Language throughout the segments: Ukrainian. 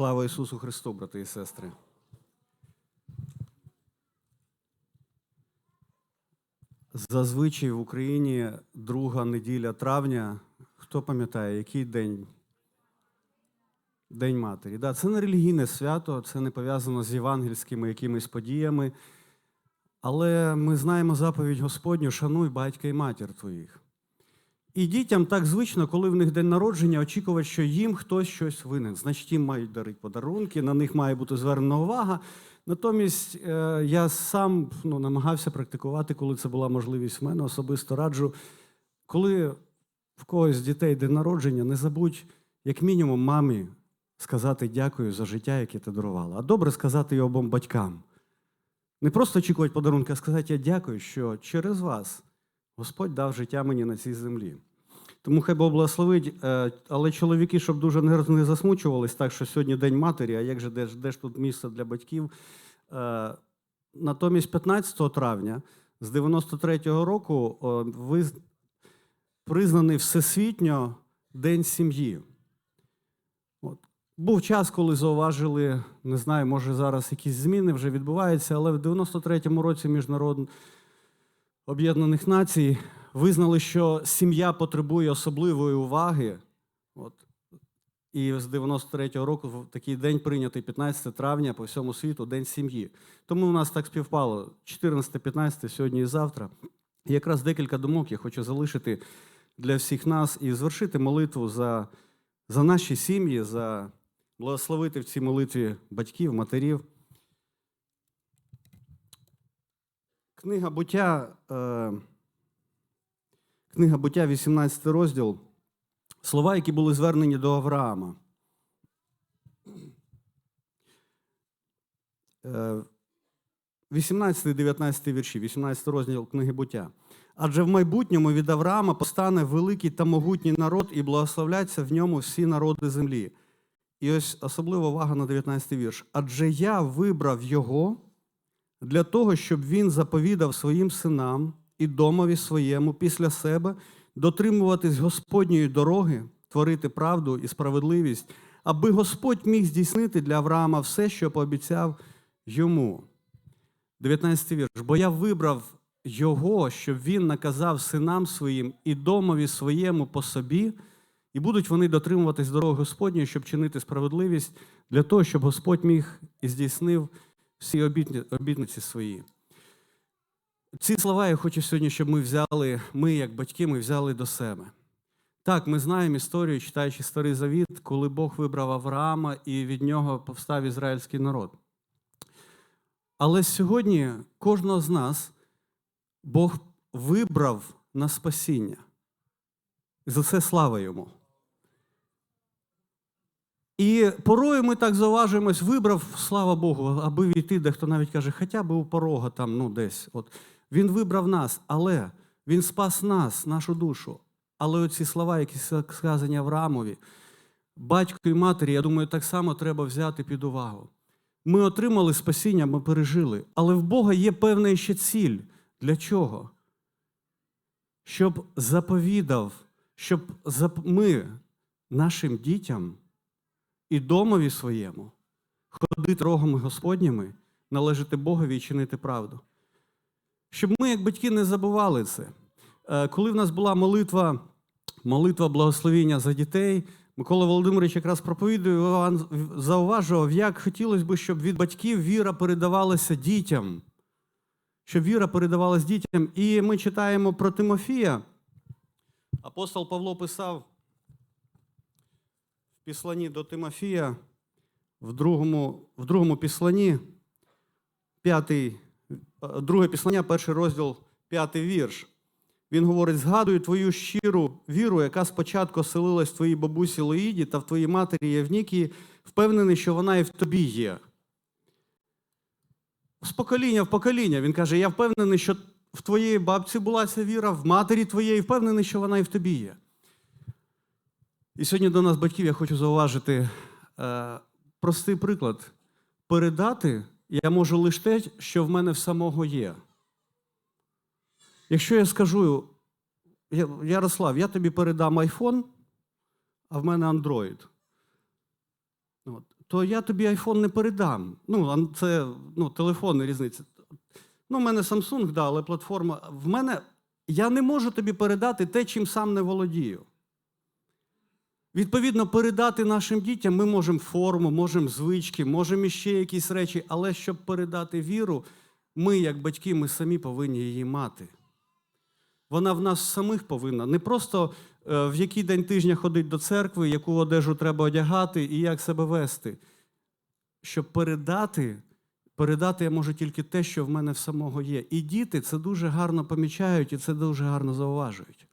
Слава Ісусу Христу, брати і сестри. Зазвичай в Україні друга неділя травня. Хто пам'ятає, який день? День Матері. Да, це не релігійне свято, це не пов'язано з євангельськими якимись подіями. Але ми знаємо заповідь Господню: шануй батька і матір твоїх. І дітям так звично, коли в них день народження, очікувати, що їм хтось щось винен. Значить, їм мають дарити подарунки, на них має бути звернена увага. Натомість е, я сам ну, намагався практикувати, коли це була можливість в мене, особисто раджу. Коли в когось з дітей день народження, не забудь, як мінімум, мамі сказати дякую за життя, яке ти дарувала. А добре сказати і обом батькам. Не просто очікувати подарунки, а сказати я дякую, що через вас Господь дав життя мені на цій землі. Тому хай Бог благословить, е, але чоловіки, щоб дуже не засмучувались, так що сьогодні День матері, а як же де ж, де ж тут місце для батьків? Е, Натомість 15 травня з 93-го року о, виз- признаний всесвітньо День сім'ї. Був час, коли зауважили, не знаю, може зараз якісь зміни вже відбуваються, але в 93-му році Міжнародний Об'єднаних Націй визнали, що сім'я потребує особливої уваги. От. І з 93-го року такий день прийнятий 15 травня по всьому світу День сім'ї. Тому у нас так співпало 14-15 сьогодні і завтра. І якраз декілька думок я хочу залишити для всіх нас і звершити молитву за, за наші сім'ї, за благословити в цій молитві батьків, матерів. Книга буття, е, книга буття, 18 розділ. Слова, які були звернені до Авраама. Е, 18-19 вірші, 18 розділ книги буття. Адже в майбутньому від Авраама постане великий та могутній народ, і благословляться в ньому всі народи землі. І ось особлива увага на 19 вірш. Адже я вибрав його для того, щоб він заповідав своїм синам і домові своєму після себе дотримуватись Господньої дороги, творити правду і справедливість, аби Господь міг здійснити для Авраама все, що пообіцяв йому. 19 вірш. Бо я вибрав його, щоб він наказав синам своїм і домові своєму по собі, і будуть вони дотримуватись дороги Господньої, щоб чинити справедливість, для того, щоб Господь міг і здійснив всі обітниці свої. Ці слова я хочу сьогодні, щоб ми взяли, ми, як батьки, ми взяли до себе. Так, ми знаємо історію, читаючи Старий Завіт, коли Бог вибрав Авраама і від нього повстав ізраїльський народ. Але сьогодні кожного з нас Бог вибрав на спасіння. За це слава йому. І порою ми так зауважуємось, вибрав, слава Богу, аби війти, дехто навіть каже, хоча б у порога там, ну десь. От. Він вибрав нас, але Він спас нас, нашу душу. Але оці слова, які сказані Авраамові, батько і матері, я думаю, так само треба взяти під увагу. Ми отримали спасіння, ми пережили, але в Бога є певна ще ціль. Для чого? Щоб заповідав, щоб ми нашим дітям і домові своєму ходити рогами Господніми, належати Богові і чинити правду. Щоб ми, як батьки, не забували це. Е, Коли в нас була молитва, молитва благословіння за дітей, Микола Володимирович якраз проповідує, зауважував, як хотілося б, щоб від батьків віра передавалася дітям. Щоб віра передавалась дітям. І ми читаємо про Тимофія. Апостол Павло писав в післанні до Тимофія, в другому, в другому післанні, п'ятий, друге післання, перший розділ, п'ятий вірш. Він говорить: згадую твою щиру віру, яка спочатку селилась в твоїй бабусі Лоїді та в твоїй матері Євнікії, впевнений, що вона і в тобі є. З покоління в покоління. Він каже: Я впевнений, що в твоїй бабці була ця віра, в матері твоєї, впевнений, що вона і в тобі є. І сьогодні до нас, батьків, я хочу зауважити е, простий приклад. Передати я можу лише те, що в мене в самого є. Якщо я скажу, Ярослав, я тобі передам iPhone, а в мене Android. То я тобі айфон не передам. Ну, це ну, телефонна різниця. Ну, в мене Samsung, да, але платформа. В мене я не можу тобі передати те, чим сам не володію. Відповідно, передати нашим дітям ми можемо форму, можемо звички, можемо іще якісь речі, але щоб передати віру, ми, як батьки, ми самі повинні її мати. Вона в нас самих повинна. Не просто е, в який день тижня ходить до церкви, яку одежу треба одягати і як себе вести. Щоб передати, передати я можу тільки те, що в мене в самого є. І діти це дуже гарно помічають і це дуже гарно зауважують.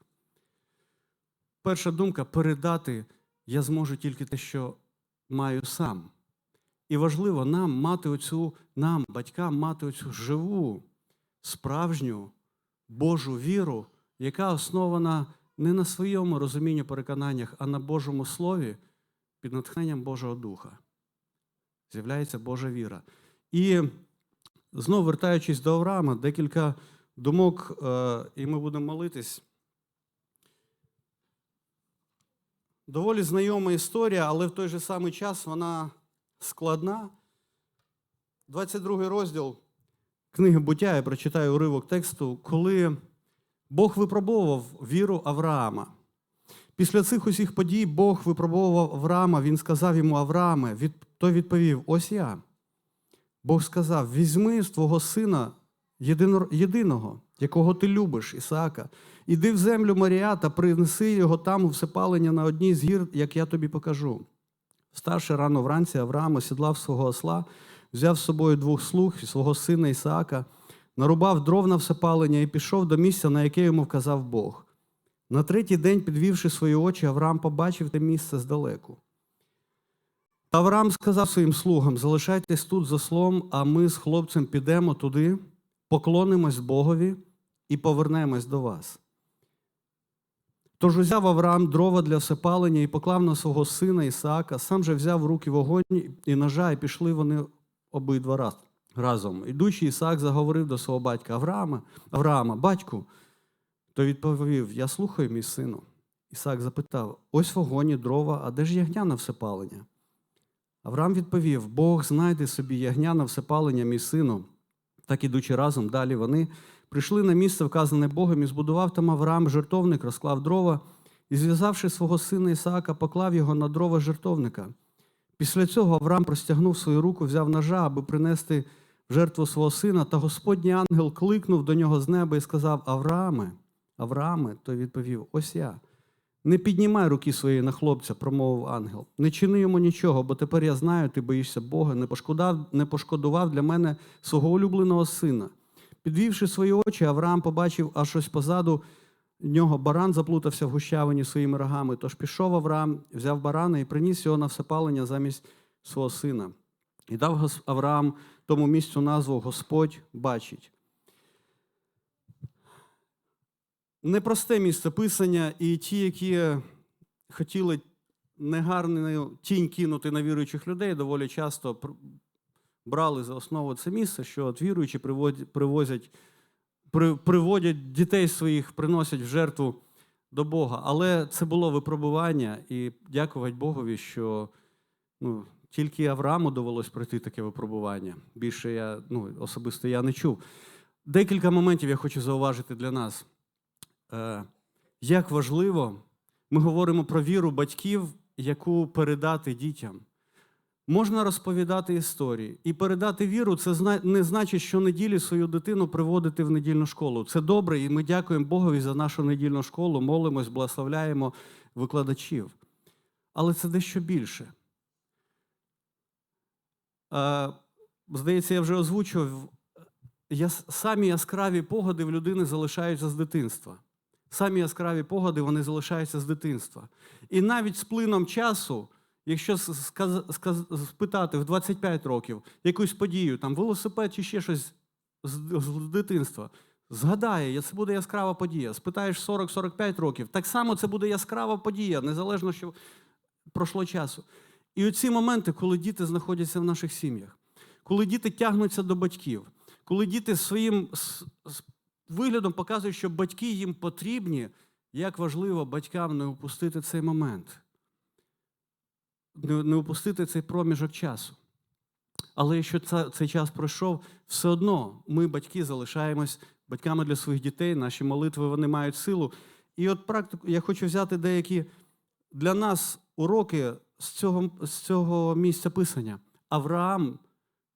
Перша думка передати я зможу тільки те, що маю сам. І важливо нам мати оцю, нам, батькам, мати оцю живу, справжню Божу віру, яка основана не на своєму розумінні переконаннях, а на Божому Слові під натхненням Божого Духа. З'являється Божа віра. І знову вертаючись до Авраама, декілька думок, е, і ми будемо молитись. Доволі знайома історія, але в той же самий час вона складна. 22 розділ книги буття, я прочитаю уривок тексту, коли Бог випробовував віру Авраама. Після цих усіх подій Бог випробовував Авраама, він сказав йому Аврааме, від... той відповів: Ось я. Бог сказав: візьми з твого сина єдиного, якого ти любиш, Ісаака, іди в землю Марія та принеси його там у всепалення на одній з гір, як я тобі покажу. Вставши рано вранці, Авраам осідлав свого осла, взяв з собою двох слуг і свого сина Ісаака, нарубав дров на всепалення і пішов до місця, на яке йому вказав Бог. На третій день, підвівши свої очі, Авраам побачив те місце здалеку. Та Авраам сказав своїм слугам: залишайтесь тут за слом, а ми з хлопцем підемо туди, поклонимось Богові і повернемось до вас. Тож узяв Авраам дрова для всепалення і поклав на свого сина Ісаака, сам же взяв в руки вогонь і ножа, і пішли вони обидва раз, разом. Ідучи, Ісаак заговорив до свого батька Авраама, Авраама, батьку, то відповів: Я слухаю, мій сину. Ісаак запитав: Ось вогонь і дрова, а де ж ягня на всепалення? Авраам відповів: Бог знайде собі ягня на всепалення, мій сину. Так ідучи разом, далі вони прийшли на місце, вказане Богом, і збудував там Авраам жертовник, розклав дрова, і, зв'язавши свого сина Ісаака, поклав його на дрова жертовника. Після цього Авраам простягнув свою руку, взяв ножа, аби принести в жертву свого сина, та Господній ангел кликнув до нього з неба і сказав: Аврааме, Аврааме, той відповів: Ось я. Не піднімай руки своєї на хлопця, промовив ангел. Не чини йому нічого, бо тепер я знаю, ти боїшся Бога, не пошкодував, не пошкодував для мене свого улюбленого сина. Підвівши свої очі, Авраам побачив аж ось позаду нього баран заплутався в гущавині своїми рогами. Тож пішов Авраам, взяв барана і приніс його на всепалення замість свого сина. І дав Авраам тому місцю назву Господь бачить. Непросте місце писання, і ті, які хотіли негарну тінь кинути на віруючих людей, доволі часто брали за основу це місце, що от віруючі приводять, привозять, при, приводять дітей своїх, приносять в жертву до Бога. Але це було випробування, і дякувати Богові, що ну, тільки Аврааму довелось пройти таке випробування. Більше я ну, особисто я не чув. Декілька моментів я хочу зауважити для нас. Е, як важливо, ми говоримо про віру батьків, яку передати дітям. Можна розповідати історії. І передати віру це не значить, що неділі свою дитину приводити в недільну школу. Це добре, і ми дякуємо Богові за нашу недільну школу, молимось, благословляємо викладачів. Але це дещо більше. Здається, я вже озвучував, самі яскраві погоди в людини залишаються з дитинства. Самі яскраві погоди вони залишаються з дитинства. І навіть з плином часу, якщо спитати в 25 років якусь подію, там велосипед чи ще щось з, дитинства, згадає, це буде яскрава подія. Спитаєш 40-45 років, так само це буде яскрава подія, незалежно, що пройшло часу. І оці моменти, коли діти знаходяться в наших сім'ях, коли діти тягнуться до батьків, коли діти своїм виглядом показують, що батьки їм потрібні, як важливо батькам не упустити цей момент. Не, упустити цей проміжок часу. Але якщо цей час пройшов, все одно ми, батьки, залишаємось батьками для своїх дітей, наші молитви вони мають силу. І от практику, я хочу взяти деякі для нас уроки з цього, з цього місця писання. Авраам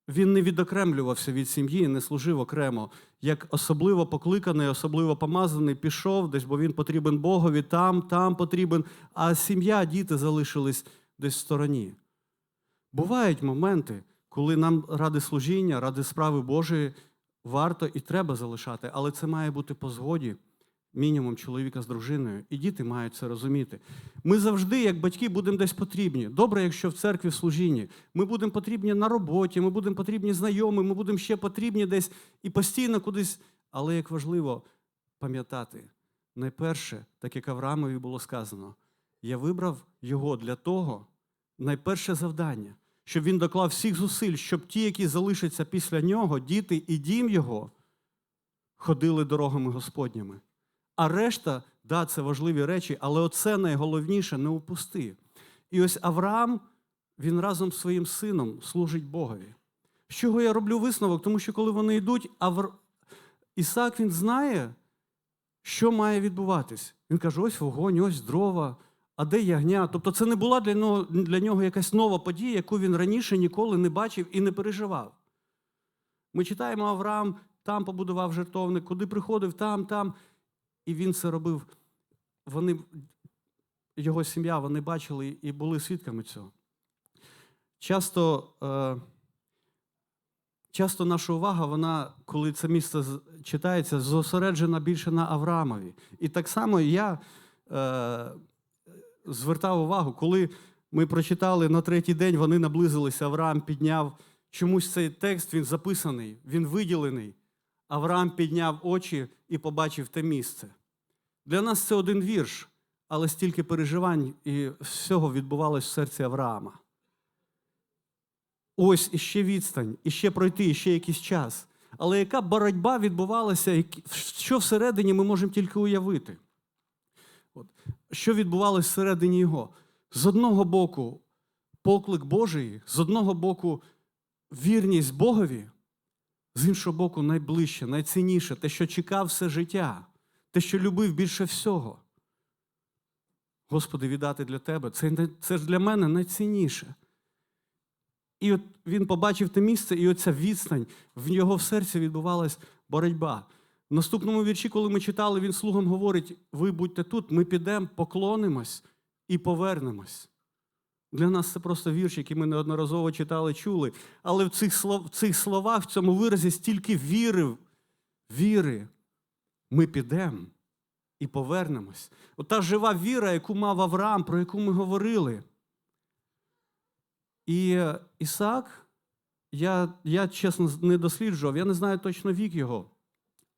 він не відокремлювався від сім'ї, не служив окремо, як особливо покликаний, особливо помазаний, пішов десь, бо він потрібен Богові, там, там потрібен, а сім'я, діти залишились десь в стороні. Бувають моменти, коли нам ради служіння, ради справи Божої варто і треба залишати, але це має бути по згоді мінімум чоловіка з дружиною, і діти мають це розуміти. Ми завжди, як батьки, будемо десь потрібні. Добре, якщо в церкві в служінні. Ми будемо потрібні на роботі, ми будемо потрібні знайомі, ми будемо ще потрібні десь і постійно кудись. Але як важливо пам'ятати, найперше, так як Авраамові було сказано, я вибрав його для того, найперше завдання, щоб він доклав всіх зусиль, щоб ті, які залишаться після нього, діти і дім його, ходили дорогами Господніми. А решта, да, це важливі речі, але оце найголовніше не упусти. І ось Авраам, він разом з своїм сином служить Богові. З чого я роблю висновок? Тому що коли вони йдуть, Авр... Ісаак він знає, що має відбуватись. Він каже: ось вогонь, ось дрова, а де ягня? Тобто це не була для нього, для нього якась нова подія, яку він раніше ніколи не бачив і не переживав. Ми читаємо, Авраам там побудував жертовник, куди приходив, там, там. І він це робив. Вони, його сім'я, вони бачили і були свідками цього. Часто, е, часто наша увага, вона, коли це місце читається, зосереджена більше на Авраамові. І так само я е, звертав увагу, коли ми прочитали на третій день, вони наблизилися, Авраам підняв. Чомусь цей текст він записаний, він виділений. Авраам підняв очі і побачив те місце. Для нас це один вірш, але стільки переживань і всього відбувалось в серці Авраама. Ось іще відстань, іще пройти, іще якийсь час. Але яка боротьба відбувалася, що всередині ми можемо тільки уявити? От. Що відбувалося всередині його? З одного боку, поклик Божий, з одного боку, вірність Богові, з іншого боку, найближче, найцінніше, те, що чекав все життя, те, що любив більше всього. Господи, віддати для Тебе, це, це ж для мене найцінніше. І от він побачив те місце, і оця відстань, в його в серці відбувалась боротьба. В наступному вірші, коли ми читали, він слугам говорить: ви будьте тут, ми підемо, поклонимось і повернемось. Для нас це просто вірш, який ми неодноразово читали, чули. Але в цих, слов, в цих словах, в цьому виразі стільки віри, віри. Ми підемо і повернемось. Ота жива віра, яку мав Авраам, про яку ми говорили. І е, Ісаак, я, я чесно не досліджував, я не знаю точно вік його.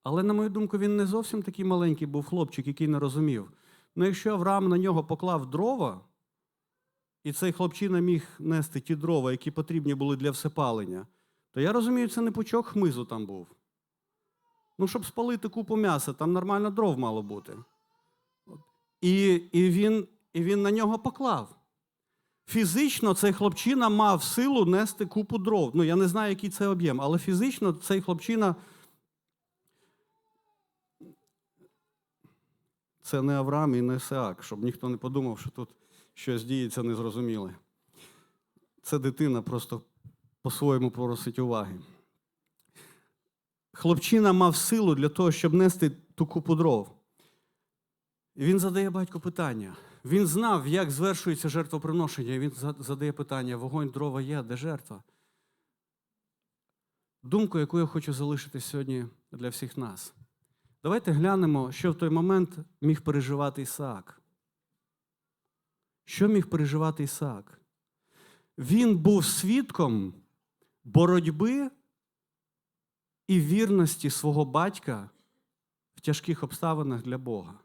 Але, на мою думку, він не зовсім такий маленький був хлопчик, який не розумів. Ну, якщо Авраам на нього поклав дрова, і цей хлопчина міг нести ті дрова, які потрібні були для всепалення, то я розумію, це не пучок хмизу там був. Ну, щоб спалити купу м'яса, там нормально дров мало бути. І, і, він, і він на нього поклав. Фізично цей хлопчина мав силу нести купу дров. Ну, я не знаю, який це об'єм, але фізично цей хлопчина. Це не Авраам і не Ісаак, щоб ніхто не подумав, що тут щось діється незрозуміле. Це дитина просто по-своєму просить уваги. Хлопчина мав силу для того, щоб нести ту купу дров. І він задає батьку питання. Він знав, як звершується жертвоприношення. і Він задає питання: вогонь дрова є, де жертва? Думку, яку я хочу залишити сьогодні для всіх нас. Давайте глянемо, що в той момент міг переживати Ісаак. Що міг переживати Ісаак? Він був свідком боротьби і вірності свого батька в тяжких обставинах для Бога.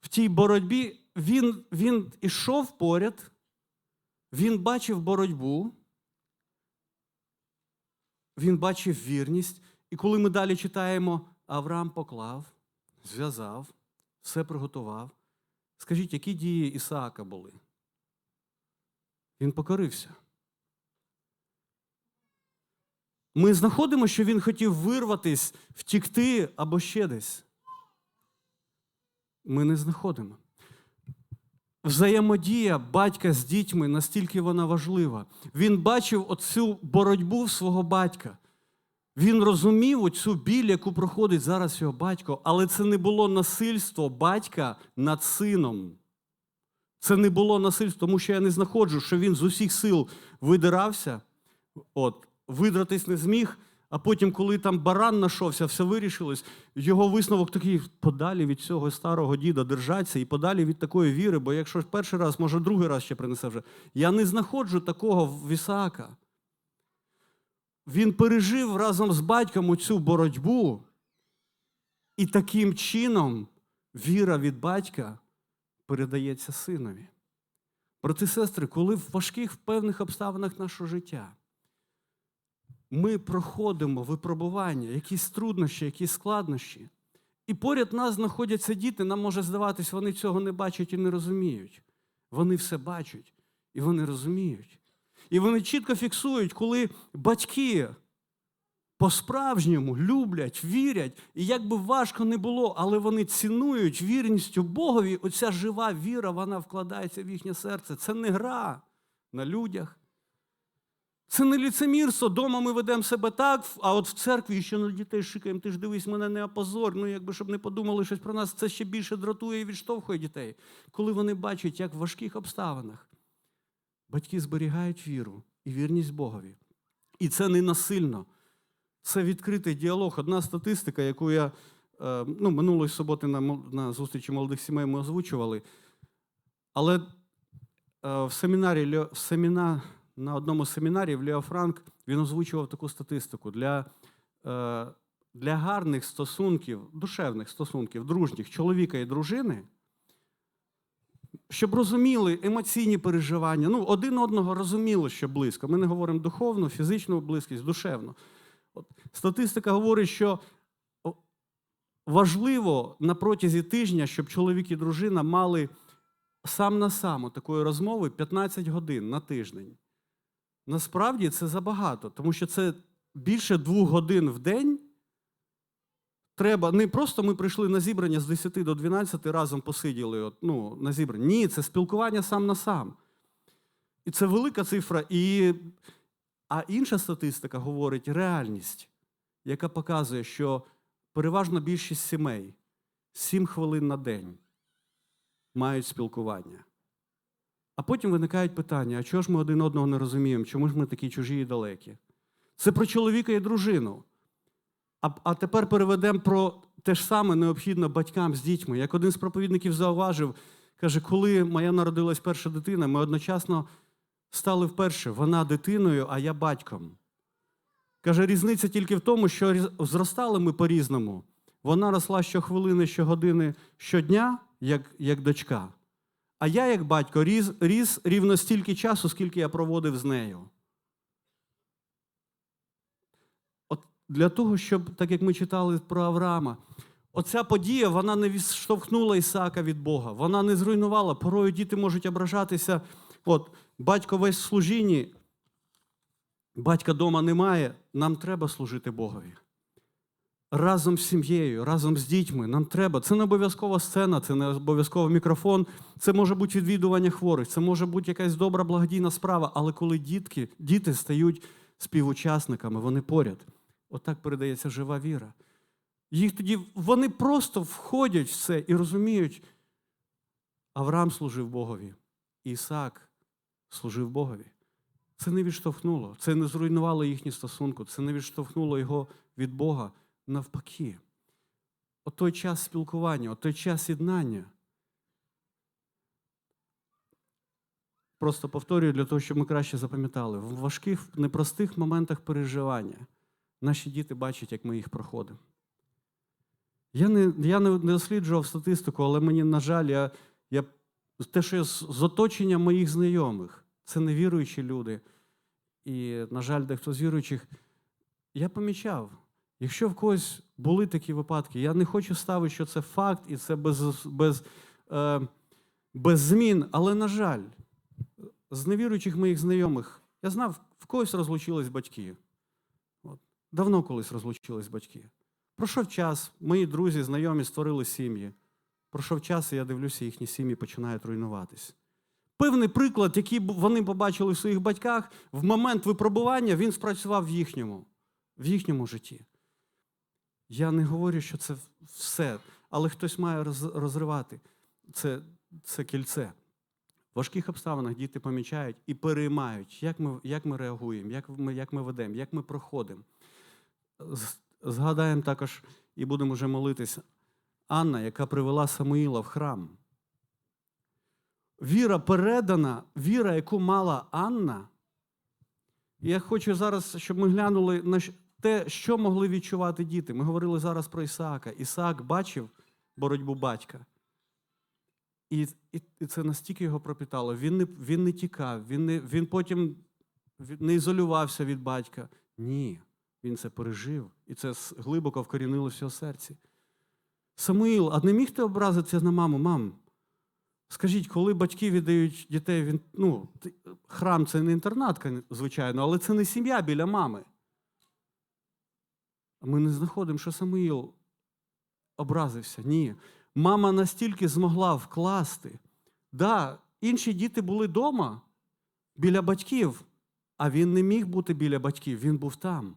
В тій боротьбі він, він ішов поряд, він бачив боротьбу, він бачив вірність. І коли ми далі читаємо, Авраам поклав, зв'язав, все приготував. Скажіть, які дії Ісаака були? Він покорився. Ми знаходимо, що він хотів вирватись, втікти або ще десь. Ми не знаходимо. Взаємодія батька з дітьми настільки вона важлива. Він бачив оцю боротьбу свого батька. Він розумів оцю біль, яку проходить зараз його батько, але це не було насильство батька над сином. Це не було насильство, тому що я не знаходжу, що він з усіх сил видирався, от, видратись не зміг, а потім, коли там баран нашовся, все вирішилось, його висновок такий подалі від цього старого діда держаться і подалі від такої віри, бо якщо перший раз, може другий раз ще принесе вже. Я не знаходжу такого в Ісаака. Він пережив разом з батьком цю боротьбу, і таким чином віра від батька передається синові. Брати сестри, коли в важких в певних обставинах нашого життя ми проходимо випробування, якісь труднощі, якісь складнощі, і поряд нас знаходяться діти, нам може здаватись, вони цього не бачать і не розуміють. Вони все бачать і вони розуміють. І вони чітко фіксують, коли батьки по-справжньому люблять, вірять, і як би важко не було, але вони цінують вірністю Богові, оця жива віра, вона вкладається в їхнє серце. Це не гра на людях. Це не ліцемірство. Дома ми ведемо себе так, а от в церкві ще на дітей шикаємо, ти ж дивись, мене не опозорь, ну якби щоб не подумали щось про нас, це ще більше дратує і відштовхує дітей. Коли вони бачать, як в важких обставинах батьки зберігають віру і вірність Богові. І це не насильно. Це відкритий діалог. Одна статистика, яку я е, ну, минулої суботи на, на зустрічі молодих сімей ми озвучували. Але е, в семінарі в семіна, на одному з семінарів Лео Франк він озвучував таку статистику. Для, е, для гарних стосунків, душевних стосунків, дружніх чоловіка і дружини, щоб розуміли емоційні переживання, ну, один одного розуміли, що близько. Ми не говоримо духовну, фізичну близькість, душевну. От, статистика говорить, що важливо на протязі тижня, щоб чоловік і дружина мали сам на сам такої розмови 15 годин на тиждень. Насправді це забагато, тому що це більше двох годин в день. Треба не просто ми прийшли на зібрання з 10 до 12 разом посиділи от, ну, на зібрання. Ні, це спілкування сам на сам. І це велика цифра. І... А інша статистика говорить реальність, яка показує, що переважно більшість сімей 7 хвилин на день мають спілкування. А потім виникають питання: а чого ж ми один одного не розуміємо? Чому ж ми такі чужі і далекі? Це про чоловіка і дружину. А, а тепер переведемо про те ж саме необхідно батькам з дітьми. Як один з проповідників зауважив, каже, коли моя народилась перша дитина, ми одночасно стали вперше. Вона дитиною, а я батьком. Каже, різниця тільки в тому, що зростали ми по-різному. Вона росла щохвилини, щогодини, щодня, як, як дочка. А я, як батько, ріс, ріс рівно стільки часу, скільки я проводив з нею. От для того, щоб, так як ми читали про Авраама, оця подія вона не відштовхнула Ісаака від Бога, вона не зруйнувала. Порою діти можуть ображатися. От, батько весь в служінні, батька дома немає, нам треба служити Богові. Разом з сім'єю, разом з дітьми. Нам треба. Це не обов'язкова сцена, це не обов'язково мікрофон, це може бути відвідування хворих, це може бути якась добра благодійна справа. Але коли дітки, діти стають співучасниками, вони поряд. Отак передається жива віра. Їх тоді вони просто входять в це і розуміють, Авраам служив Богові, Ісаак служив Богові. Це не відштовхнуло, це не зруйнувало їхні стосунки, це не відштовхнуло його від Бога навпаки. От той час спілкування, от той час єднання. Просто повторюю для того, щоб ми краще запам'ятали. В важких, непростих моментах переживання наші діти бачать, як ми їх проходимо. Я не, я не досліджував статистику, але мені, на жаль, я, я, те, що я з, оточення моїх знайомих, це невіруючі люди. І, на жаль, дехто з віруючих, я помічав, якщо в когось були такі випадки, я не хочу ставити, що це факт і це без, без, е, без змін, але, на жаль, з невіруючих моїх знайомих, я знав, в когось розлучились батьки. Давно колись розлучились батьки. Пройшов час, мої друзі, знайомі створили сім'ї. Пройшов час, і я дивлюся, їхні сім'ї починають руйнуватись. Певний приклад, який вони побачили в своїх батьках, в момент випробування він спрацював в їхньому, в їхньому житті. Я не говорю, що це все, але хтось має розривати це, це кільце. В важких обставинах діти помічають і переймають, як ми, як ми реагуємо, як ми, як ми ведемо, як ми проходимо. Згадаємо також і будемо вже молитися. Анна, яка привела Самуїла в храм. Віра передана, віра, яку мала Анна. Я хочу зараз, щоб ми глянули на те, що могли відчувати діти. Ми говорили зараз про Ісаака. Ісаак бачив боротьбу батька. І, і, це настільки його пропитало. Він не, він не тікав, він, не, він потім не ізолювався від батька. Ні, він це пережив, і це глибоко вкорінилося в серці. Самуїл, а не міг ти образитися на маму? Мам, скажіть, коли батьки віддають дітей, він, ну, храм це не інтернатка, звичайно, але це не сім'я біля мами. А Ми не знаходимо, що Самуїл образився. Ні. Мама настільки змогла вкласти. Да, інші діти були вдома біля батьків, а він не міг бути біля батьків, він був там.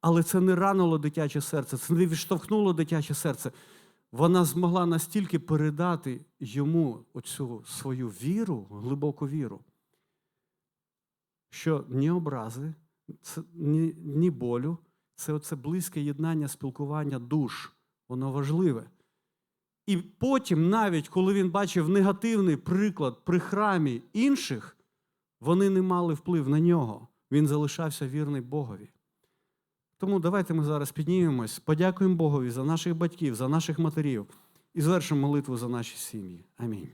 Але це не ранило дитяче серце, це не відштовхнуло дитяче серце. Вона змогла настільки передати йому оцю свою віру, глибоку віру, що ні образи, ні, ні болю, це оце близьке єднання, спілкування душ. Воно важливе. І потім, навіть коли він бачив негативний приклад при храмі інших, вони не мали вплив на нього. Він залишався вірний Богові. Тому давайте ми зараз піднімемось, подякуємо Богові за наших батьків, за наших матерів і звершимо молитву за наші сім'ї. Амінь.